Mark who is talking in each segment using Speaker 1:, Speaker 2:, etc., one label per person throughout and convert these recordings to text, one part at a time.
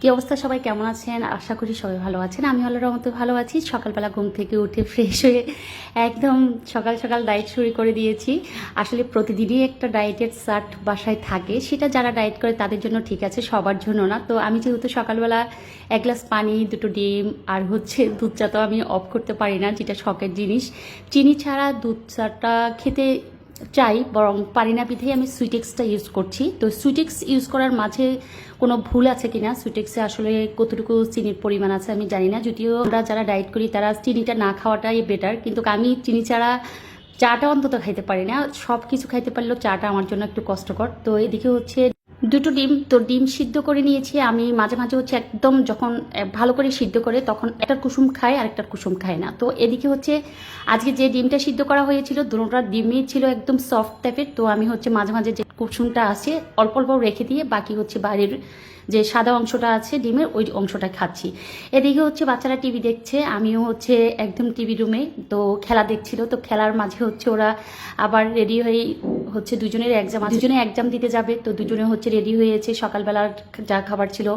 Speaker 1: কি অবস্থা? সবাই কেমন আছেন? আশা করি সবাই ভালো আছেন। আমি আল্লাহর রহমতে ভালো আছি। সকালবেলা ঘুম থেকে উঠে ফ্রেশ হয়ে একদম সকাল সকাল ডায়েট শুরু করে দিয়েছি। আসলে প্রতিদিনই একটা ডায়েটের চার্ট বাসায় থাকে। সেটা যারা ডায়েট করে তাদের জন্য ঠিক আছে, সবার জন্য না। তো আমি যেহেতু সকালবেলা এক গ্লাস পানি, দুটো ডিম আর হচ্ছে দুধ চা তো আমি অফ করতে পারি না, যেটা শখের জিনিস। চিনি ছাড়া দুধ চাটা খেতে চাই, বরং পারি না বিধেই আমি সুইটেক্সটা ইউজ করছি। তো সুইটেক্স ইউজ করার মাঝে কোনো ভুল আছে কিনা? সুইটেক্সে আসলে কতটুকু চিনির পরিমাণ আছে আমি জানি না। যদিও আমরা যারা ডায়েট করি, তারা চিনিটা না খাওয়াটাই বেটার কিন্তু আমি চিনি ছাড়া চাটা অন্তত খাইতে পারি না। সব কিছু খাইতে পারলেও চাটা আমার জন্য একটু কষ্টকর। তো এদিকে হচ্ছে দুটো ডিম, তো ডিম সিদ্ধ করে নিয়েছি। আমি মাঝে মাঝে হচ্ছে একদম যখন ভালো করে সিদ্ধ করে তখন একটার কুসুম খায় আর একটার কুসুম খায় না। তো এদিকে হচ্ছে আজকে যে ডিমটা সিদ্ধ করা হয়েছিল, দুটোটা ডিমই ছিল একদম সফট টাইপের তো আমি হচ্ছে মাঝে মাঝে যে কুসুমটা আছে, অল্প অল্প রেখে দিয়ে বাকি হচ্ছে বাইরের যে সাদা অংশটা আছে ডিমের, ওই অংশটা খাচ্ছি। এদিকে হচ্ছে বাচ্চারা টিভি দেখছে, আমিও হচ্ছে একদম টিভি রুমে তো খেলা দেখছিল। তো খেলার মাঝে হচ্ছে ওরা আবার রেডি হয়ে হচ্ছে দুজনের এক্সাম দুজনে এক্সাম দিতে যাবে, তো দুজনে হচ্ছে রেডি হয়েছে, সকালবেলার যা খাবার ছিল।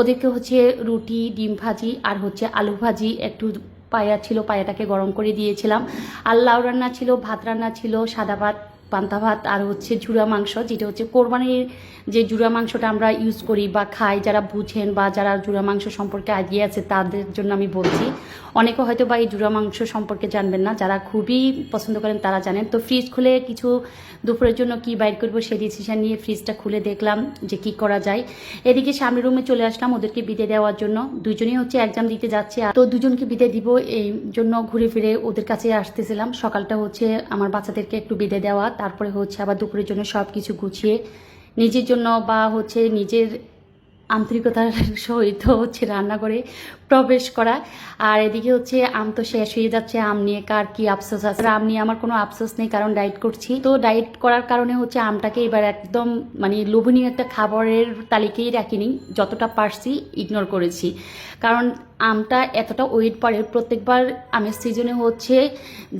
Speaker 1: ওদেরকে হচ্ছে রুটি, ডিম ভাজি আর হচ্ছে আলু ভাজি, একটু পায়া ছিল, পায়াটাকে গরম করে দিয়েছিলাম। আর লাউ রান্না ছিল, ভাত রান্না ছিল, সাদা ভাত পান্তা ভাত আর হচ্ছে ঝুরা মাংস, যেটা হচ্ছে কোরবানির যে জুড়া মাংসটা আমরা ইউজ করি বা খাই, যারা বুঝেন বা যারা জুড়া মাংস সম্পর্কে আইডিয়া আছে তাদের জন্য আমি বলছি। অনেকে হয়তো বা এই জুড়া মাংস সম্পর্কে জানবেন না, যারা খুবই পছন্দ করেন তারা জানেন। তো ফ্রিজ খুলে কিছু দুপুরের জন্য কি বাইর করব সেই ডিসিশন নিয়ে ফ্রিজটা খুলে দেখলাম যে কি করা যায়। এদিকে সামনের রুমে চলে আসলাম ওদেরকে বিদে দেওয়ার জন্য। দুজনেই হচ্ছে এক্সাম দিতে যাচ্ছে। তো দুজনকে বিদে দিব, এই জন্য ঘুরে ফিরে ওদের কাছে আসতেছিলাম। সকালটা হচ্ছে আমার বাচ্চাদেরকে একটু বিদে দেওয়া। তারপরে হচ্ছে আবার দুপুরের জন্য সব কিছু গুছিয়ে নিজের জন্য বা হচ্ছে নিজের আন্তরিকতার সহিত হচ্ছে রান্না করে প্রবেশ করা। আর এদিকে হচ্ছে আম তো শেষ হয়ে যাচ্ছে। আম নিয়ে কার কি আফসোস আছে? আম নিয়ে আমার কোনো আফসোস নেই, কারণ ডায়েট করছি। তো ডায়েট করার কারণে হচ্ছে আমটাকে এবার একদম মানে লোভনীয় একটা খাবারের তালিকায় রাখিনি, যতটা পারছি ইগনোর করেছি। কারণ আমটা এতটা ওয়েট বাড়ে, প্রত্যেকবার আমের সিজনে হচ্ছে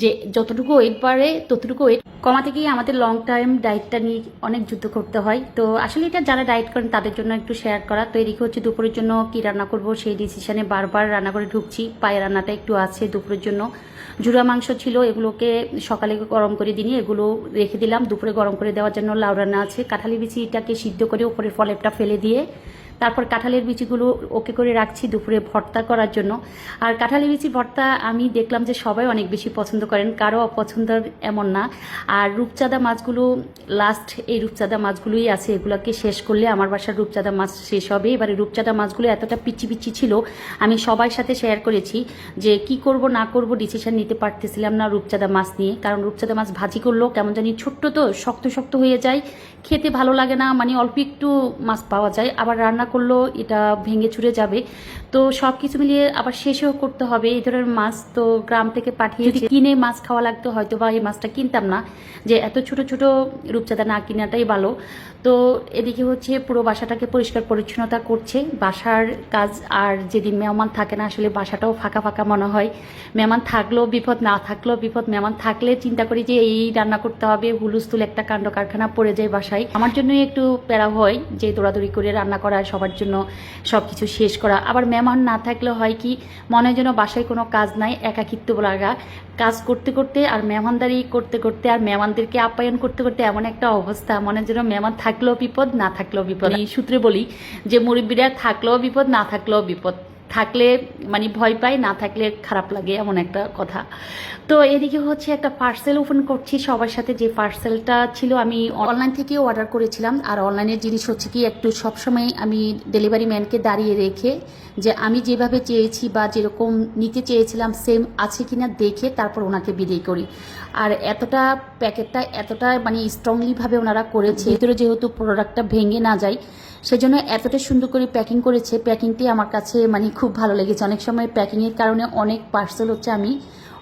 Speaker 1: যে যতটুকু ওয়েট বাড়ে, ততটুকু ওয়েট কমাতে গিয়ে আমাদের লং টাইম ডায়েটটা নিয়ে অনেক যুদ্ধ করতে হয়। তো আসলে এটা যারা ডায়েট করেন তাদের জন্য একটু শেয়ার করা। তো এদিকে হচ্ছে দুপুরের জন্য কি রান্না করব সেই ডিসিশনে বারবার রান্না করে ঢুকছি পায়ে রান্নাটা একটু আছে দুপুরের জন্য। জুড়া মাংস ছিল, এগুলোকে সকালে গরম করে দিনি, এগুলো রেখে দিলাম। দুপুরে গরম করে দেওয়ার জন্য লাউ রান্না আছে। কাঁঠালি বিচিটাকে সিদ্ধ করে ওপরের ফলেরটা ফেলে দিয়ে তারপর কাঁঠালের বিচিগুলো ওকে করে রাখছি দুপুরে ভর্তা করার জন্য। আর কাঁঠালের বিচি ভর্তা আমি দেখলাম যে সবাই অনেক বেশি পছন্দ করেন, কারও অপছন্দ এমন না। আর রূপচাঁদা মাছগুলো লাস্ট এই রূপচাঁদা মাছগুলোই আছে, এগুলোকে শেষ করলে আমার বাসার রূপচাঁদা মাছ শেষ হবে। এবারে রূপচাঁদা মাছগুলো এতটা পিচি পিচি ছিল, আমি সবার সাথে শেয়ার করেছি যে কি করব না করব ডিসিশন নিতে পারতেছিলাম না রূপচাঁদা মাছ নিয়ে। কারণ রূপচাঁদা মাছ ভাজি করলেও কেমন জানি ছোট্ট তো, শক্ত শক্ত হয়ে যায় খেতে ভালো লাগে না মানে অল্প একটু মাছ পাওয়া যায়। আবার রান্না করলেও এটা ভেঙে চুরে যাবে। তো সব কিছু মিলিয়ে আবার শেষেও করতে হবে। এই ধরনের মাছ তো গ্রাম থেকে পাঠিয়ে যদি কিনে মাছ খাওয়া লাগতো হয়তো বা এই মাছটা কিনতাম না। যে এত ছোট ছোট রূপচাঁদা না কিনাটাই ভালো। তো এদিকে হচ্ছে পুরো বাসাটাকে পরিষ্কার পরিচ্ছন্নতা করছে। বাসার কাজ আর যেদিন মেহমান থাকে না আসলে বাসাটাও ফাঁকা ফাঁকা মনে হয়। মেহমান থাকলেও বিপদ না থাকলেও বিপদ। মেহমান থাকলে চিন্তা করি যে এই রান্না করতে হবে। হুলুস্থুল একটা কাণ্ড কারখানা পড়ে যায় বাসায়। আমার জন্যই একটু প্যারা হয় যে দৌড়াদৌড়ি করে রান্না করা, সবার জন্য সব কিছু শেষ করা। আবার মেহমান না থাকলে হয় কি, মনে যেন বাসায় কোনো কাজ নাই, একাকিত্ব লাগা। কাজ করতে করতে আর মেহমানদারি করতে করতে আর মেহমানদেরকে আপ্যায়ন করতে করতে এমন একটা অবস্থা। মনে যেন মেহমান থাকলেও বিপদ, না থাকলেও বিপদ। এই সূত্রে বলি যে মুরব্বীরা থাকলেও বিপদ, না থাকলেও বিপদ। থাকলে মানে ভয় পাই না থাকলে খারাপ লাগে এমন একটা কথা। তো এদিকে হচ্ছে একটা পার্সেল ওপেন করছি সবার সাথে। যে পার্সেলটা ছিল আমি অনলাইন থেকে অর্ডার করেছিলাম। আর অনলাইনের জিনিস হচ্ছে কি, একটু সবসময় আমি ডেলিভারি ম্যানকে দাঁড়িয়ে রেখে যে আমি যেভাবে চেয়েছি বা যেরকম নিতে চেয়েছিলাম সেম আছে কিনা দেখে তারপর ওনাকে বিদায় করি। আর এতটা প্যাকেটটা এতটা মানে স্ট্রংলিভাবে ওনারা করেছে, ভিতরে যেহেতু প্রোডাক্টটা ভেঙে না যায়, সেজন্য এতটা সুন্দর করে প্যাকিং করেছে। প্যাকিংটি আমার কাছে মানে খুব ভালো লেগেছে। অনেক সময় প্যাকিংয়ের কারণে অনেক পার্সেল হচ্ছে আমি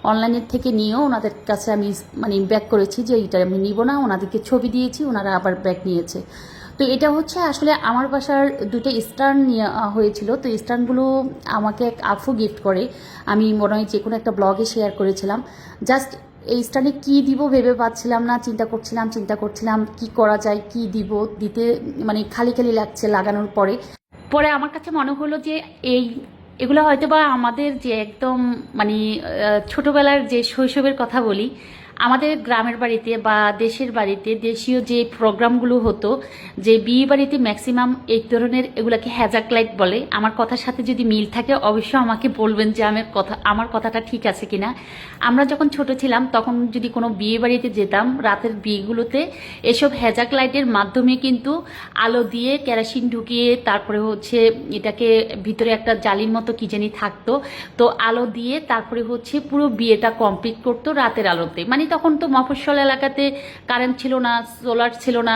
Speaker 1: অনলাইনের থেকে নিয়েও ওনাদের কাছে আমি মানে ব্যাক করেছি যে এইটা আমি নিব না ওনাদেরকে ছবি দিয়েছি ওনারা আবার ব্যাক নিয়েছে। তো এটা হচ্ছে আসলে আমার বাসার দুটো স্টার্ন আহ, হয়েছিল। তো স্টার্নগুলো আমাকে এক আফু গিফট করে। আমি মনে হয় যে কোনো একটা ব্লগে শেয়ার করেছিলাম। জাস্ট এই স্টানে কি দিব ভেবে পাচ্ছিলাম না চিন্তা করছিলাম চিন্তা করছিলাম কি করা যায় কি দিব দিতে মানে খালি খালি লাগছে লাগানোর পরে। পরে আমার কাছে মনে হলো যে এই এগুলো হয়তো বা আমাদের যে একদম মানে ছোটবেলার যে শৈশবের কথা বলি আমাদের গ্রামের বাড়িতে বা দেশের বাড়িতে দেশীয় যে প্রোগ্রামগুলো হতো, যে বিয়ে বাড়িতে ম্যাক্সিমাম এই ধরনের এগুলাকে হ্যাজাক লাইট বলে, আমার কথার সাথে যদি মিল থাকে অবশ্যই আমাকে বলবেন যে আমার কথা, আমার কথাটা ঠিক আছে কিনা। আমরা যখন ছোট ছিলাম তখন যদি কোনো বিয়ে বাড়িতে যেতাম, রাতের বিয়েগুলোতে এসব হ্যাজাক লাইটের মাধ্যমে কিন্তু আলো দিয়ে কেরাসিন ঢুকিয়ে তারপরে হচ্ছে এটাকে ভিতরে একটা জালির মতো কি জানি থাকতো, তো আলো দিয়ে তারপরে হচ্ছে পুরো বিয়েটা কমপ্লিট করতো রাতের আলোতে। মানে তখন তো মফস্বল এলাকাতে কারেন্ট ছিল না সোলার ছিল না,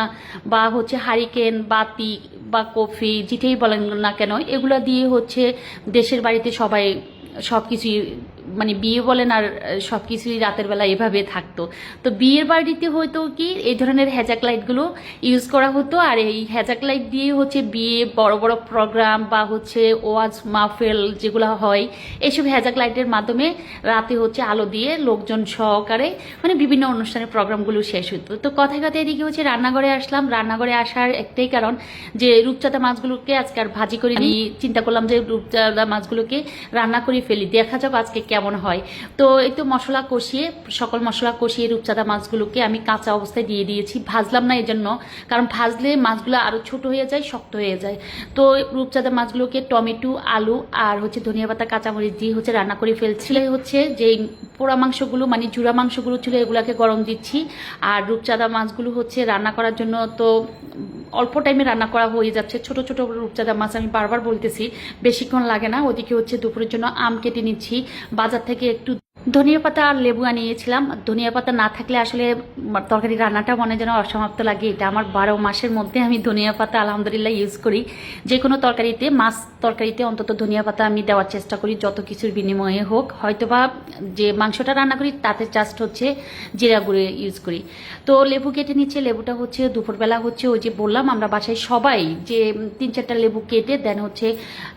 Speaker 1: বা হচ্ছে হারিকেন বাতি বা কফি যেটাই বলেন না কেন, এগুলো দিয়ে হচ্ছে দেশের বাড়িতে সবাই সব কিছুই মানে বিয়ে বলেন আর সব কিছুই রাতের বেলা এভাবে থাকতো। তো বিয়ের বাড়িতে হয়তো কি এই ধরনের হ্যাজাক লাইটগুলো ইউজ করা হতো আর এই হ্যাজাক লাইট দিয়ে হচ্ছে বিয়ে বড় বড় প্রোগ্রাম বা হচ্ছে ওয়াজ মাহফেল যেগুলো হয় এইসব হ্যাজাক লাইটের মাধ্যমে রাতে হচ্ছে আলো দিয়ে লোকজন সহকারে মানে বিভিন্ন অনুষ্ঠানের প্রোগ্রামগুলো শেষ হতো। তো কথায় কথায় এদিকে হচ্ছে রান্নাঘরে আসলাম। রান্নাঘরে আসার একটাই কারণ যে রূপচাঁদা মাছগুলোকে আজকে আর ভাজি করে নিই চিন্তা করলাম যে রূপচাঁদা মাছগুলোকে রান্না করে ফেলি। দেখা যাক আজকে কেমন হয়। তো একটু মশলা কষিয়ে, সকল মশলা কষিয়ে রূপচাঁদা মাছগুলোকে আমি কাঁচা অবস্থায় দিয়ে দিয়েছি। ভাজলাম না এই জন্য কারণ ভাজলে মাছগুলো আরও ছোট হয়ে যায়, শক্ত হয়ে যায়। তো রূপচাঁদা মাছগুলোকে টমেটো, আলু আর হচ্ছে ধনিয়া পাতা, কাঁচামরিচ দিয়ে হচ্ছে রান্না করে ফেলছি। এই হচ্ছে যে পোড়া মাংসগুলো মানে জুড়া মাংসগুলো ছিল, এগুলাকে গরম দিচ্ছি। আর রূপচাঁদা মাছগুলো হচ্ছে রান্না করার জন্য তো অল্প টাইমে রান্না করা হয়ে যাচ্ছে। ছোট ছোট রূপচাঁদা মাছ আমি বারবার বলতেছি, বেশিক্ষণ লাগে না। ওদিকে হচ্ছে দুপুরের জন্য আম কেটে নিচ্ছি। বাজার থেকে একটু ধনিয়া পাতা আর লেবু আনিয়েছিলাম। ধনিয়া পাতা না থাকলে আসলে তরকারি রান্নাটা মনে যেন অসমাপ্ত লাগে। এটা আমার বারো মাসের মধ্যে আমি ধনিয়া পাতা আলহামদুলিল্লাহ ইউজ করি। যে কোনো তরকারিতে, মাছ তরকারিতে অন্তত ধনিয়া পাতা আমি দেওয়ার চেষ্টা করি, যত কিছুর বিনিময়ে হোক। হয়তোবা যে মাংসটা রান্না করি, তাতে জাস্ট হচ্ছে জিরা গুঁড়ে ইউজ করি। তো লেবু কেটে নিচ্ছে, লেবুটা হচ্ছে দুপুরবেলা হচ্ছে ওই যে বললাম, আমরা বাসায় সবাই যে তিন চারটা লেবু কেটে দেন হচ্ছে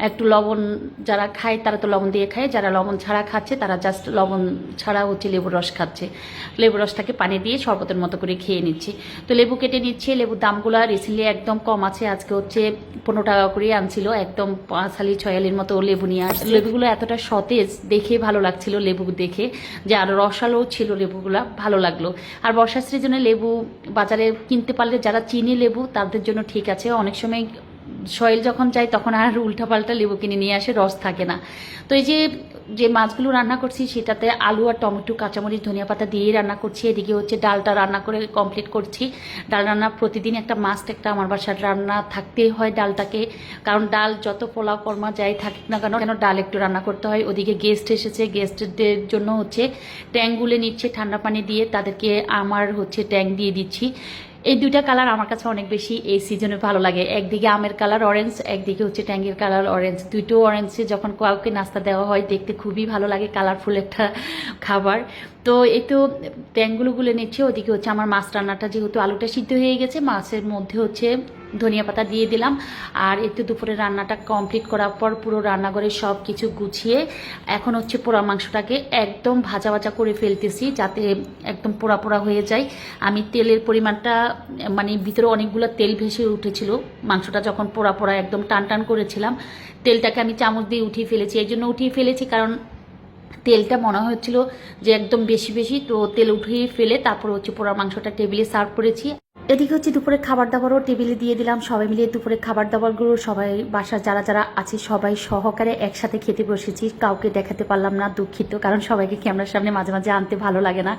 Speaker 1: একটু লবণ যারা খায়, তারা তো লবণ দিয়ে খায়, যারা লবণ ছাড়া খাচ্ছে, তারা জাস্ট লবণ ছাড়া হচ্ছে লেবুর রস খাচ্ছে। লেবুর রসটাকে পানি দিয়ে শরবতের মতো করে খেয়ে নিচ্ছি। তো লেবু কেটে নিচ্ছে, লেবুর দামগুলো রিসেন্টলি একদম কম আছে। আজকে হচ্ছে পনেরো টাকা করে আনছিল, একদম পাঁচ আলি ছয় মতো লেবু নিয়ে আস লেবুগুলো এতটা সতেজ, দেখে ভালো লাগছিল লেবু দেখে, যে আর রসালো ছিল লেবুগুলা, ভালো লাগল। আর বর্ষার সিজনে লেবু বাজারে কিনতে পারলে যারা চিনি লেবু, তাদের জন্য ঠিক আছে। অনেক সময় সয়েল যখন যায়, তখন আর উল্টাপাল্টা লেবু কিনে নিয়ে আসে, রস থাকে না। তো এই যে যে মাছগুলো রান্না করছি, সেটাতে আলু আর টমেটো, কাঁচামরিচ, ধনিয়া পাতা দিয়েই রান্না করছি। এদিকে হচ্ছে ডালটা রান্না করে কমপ্লিট করছি। ডাল রান্না প্রতিদিন একটা মাস্ট একটা আমার বাসার রান্না থাকতেই হয় ডালটাকে। কারণ ডাল যত পোলাও কর্মা যাই থাক না কেন কেন ডাল একটু রান্না করতে হয়। ওদিকে গেস্ট এসেছে। গেস্টদের জন্য হচ্ছে ট্যাঙ্ক গুলে নিচ্ছে ঠান্ডা পানি দিয়ে। তাদেরকে আমার হচ্ছে ট্যাঙ্ক দিয়ে দিচ্ছি। এই দুইটা কালার আমার কাছে অনেক বেশি এই সিজনে ভালো লাগে। একদিকে আমের কালার অরেঞ্জ একদিকে হচ্ছে ট্যাঙ্গের কালার অরেঞ্জ দুটো অরেঞ্জে যখন কাউকে নাস্তা দেওয়া হয়, দেখতে খুবই ভালো লাগে কালারফুল একটা খাবার। তো এই তো ট্যাঙ্গুলোগুলো নিচ্ছে, ওদিকে হচ্ছে আমার মাছ রান্নাটা যেহেতু আলুটা সিদ্ধ হয়ে গেছে, মাছের মধ্যে হচ্ছে ধনিয়া পাতা দিয়ে দিলাম। আর একটু দুপুরে রান্নাটা কমপ্লিট করার পর পুরো রান্নাঘরে সব কিছু গুছিয়ে এখন হচ্ছে পোড়া মাংসটাকে একদম ভাজা ভাজা করে ফেলতেছি যাতে একদম পোড়া পোড়া হয়ে যায়। আমি তেলের পরিমাণটা মানে ভিতরে অনেকগুলো তেল ভেসে উঠেছিল। মাংসটা যখন পোড়া পোড়া একদম টান টান করেছিলাম, তেলটাকে আমি চামচ দিয়ে উঠিয়ে ফেলেছি। এই জন্য উঠিয়ে ফেলেছি কারণ তেলটা মনে হচ্ছিল যে একদম বেশি বেশি। তো তেল উঠিয়ে ফেলে তারপর হচ্ছে পোড়া মাংসটা টেবিলে সার্ভ করেছি। এদিকে হচ্ছে দুপুরে খাবার দাবারও টেবিলে দিয়ে দিলাম। সবাই মিলিয়ে দুপুরে খাবার দাবারগুলো সবাই বাসার যারা যারা আছে সবাই সহকারে একসাথে খেতে বসেছি। কাউকে দেখাতে পারলাম না, দুঃখিত, কারণ সবাইকে ক্যামেরার সামনে মাঝে মাঝে আনতে ভালো লাগে না,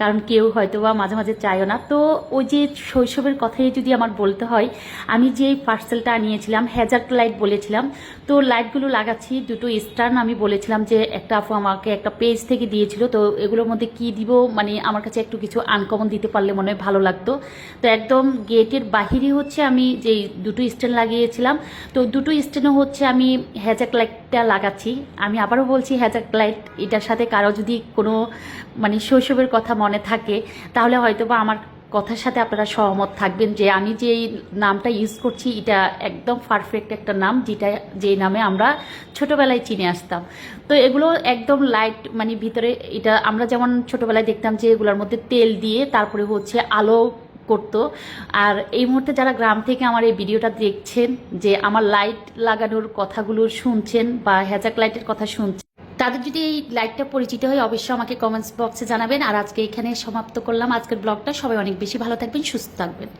Speaker 1: কারণ কেউ হয়তো বা মাঝে মাঝে চায়ও না। তো ওই যে শৈশবের কথাই যদি আমার বলতে হয়, আমি যে পার্সেলটা আনিয়েছিলাম হ্যাজাক লাইট বলেছিলাম, তো লাইটগুলো লাগাচ্ছি, দুটো স্টার্ন আমি বলেছিলাম যে একটা আপু আমাকে একটা পেজ থেকে দিয়েছিল, তো এগুলোর মধ্যে কি দিব মানে আমার কাছে একটু কিছু আনকমন দিতে পারলে মনে হয় ভালো লাগতো। তো একদম গেটের বাহিরে হচ্ছে আমি যে দুটো স্ট্যান্ড লাগিয়েছিলাম, তো দুটো স্ট্যান্ডও হচ্ছে আমি হ্যাজাক লাইটটা লাগাচ্ছি। আমি আবারও বলছি হ্যাজাক লাইট এটার সাথে কারও যদি কোনো মানে শৈশবের কথা মনে থাকে, তাহলে হয়তো বা আমার কথার সাথে আপনারা সহমত থাকবেন যে আমি যে নামটা ইউজ করছি, এটা একদম পারফেক্ট একটা নাম, যেটা যে নামে আমরা ছোটোবেলায় চিনে আসতাম। তো এগুলো একদম লাইট মানে ভিতরে এটা আমরা যেমন ছোটবেলায় দেখতাম যে এগুলোর মধ্যে তেল দিয়ে তারপরে হচ্ছে আলো করতো। আর এই মুহূর্তে যারা গ্রাম থেকে আমার এই ভিডিওটা দেখছেন, যে আমার লাইট লাগানোর কথাগুলো শুনছেন বা হ্যাজাক লাইটের কথা শুনছেন, তাদের যদি এই লাইটটা পরিচিত হয়, অবশ্যই আমাকে কমেন্টস বক্সে জানাবেন। আর আজকে এখানে সমাপ্ত করলাম। আজকের ব্লগটা সবাই অনেক বেশি ভালো থাকবেন, সুস্থ থাকবেন।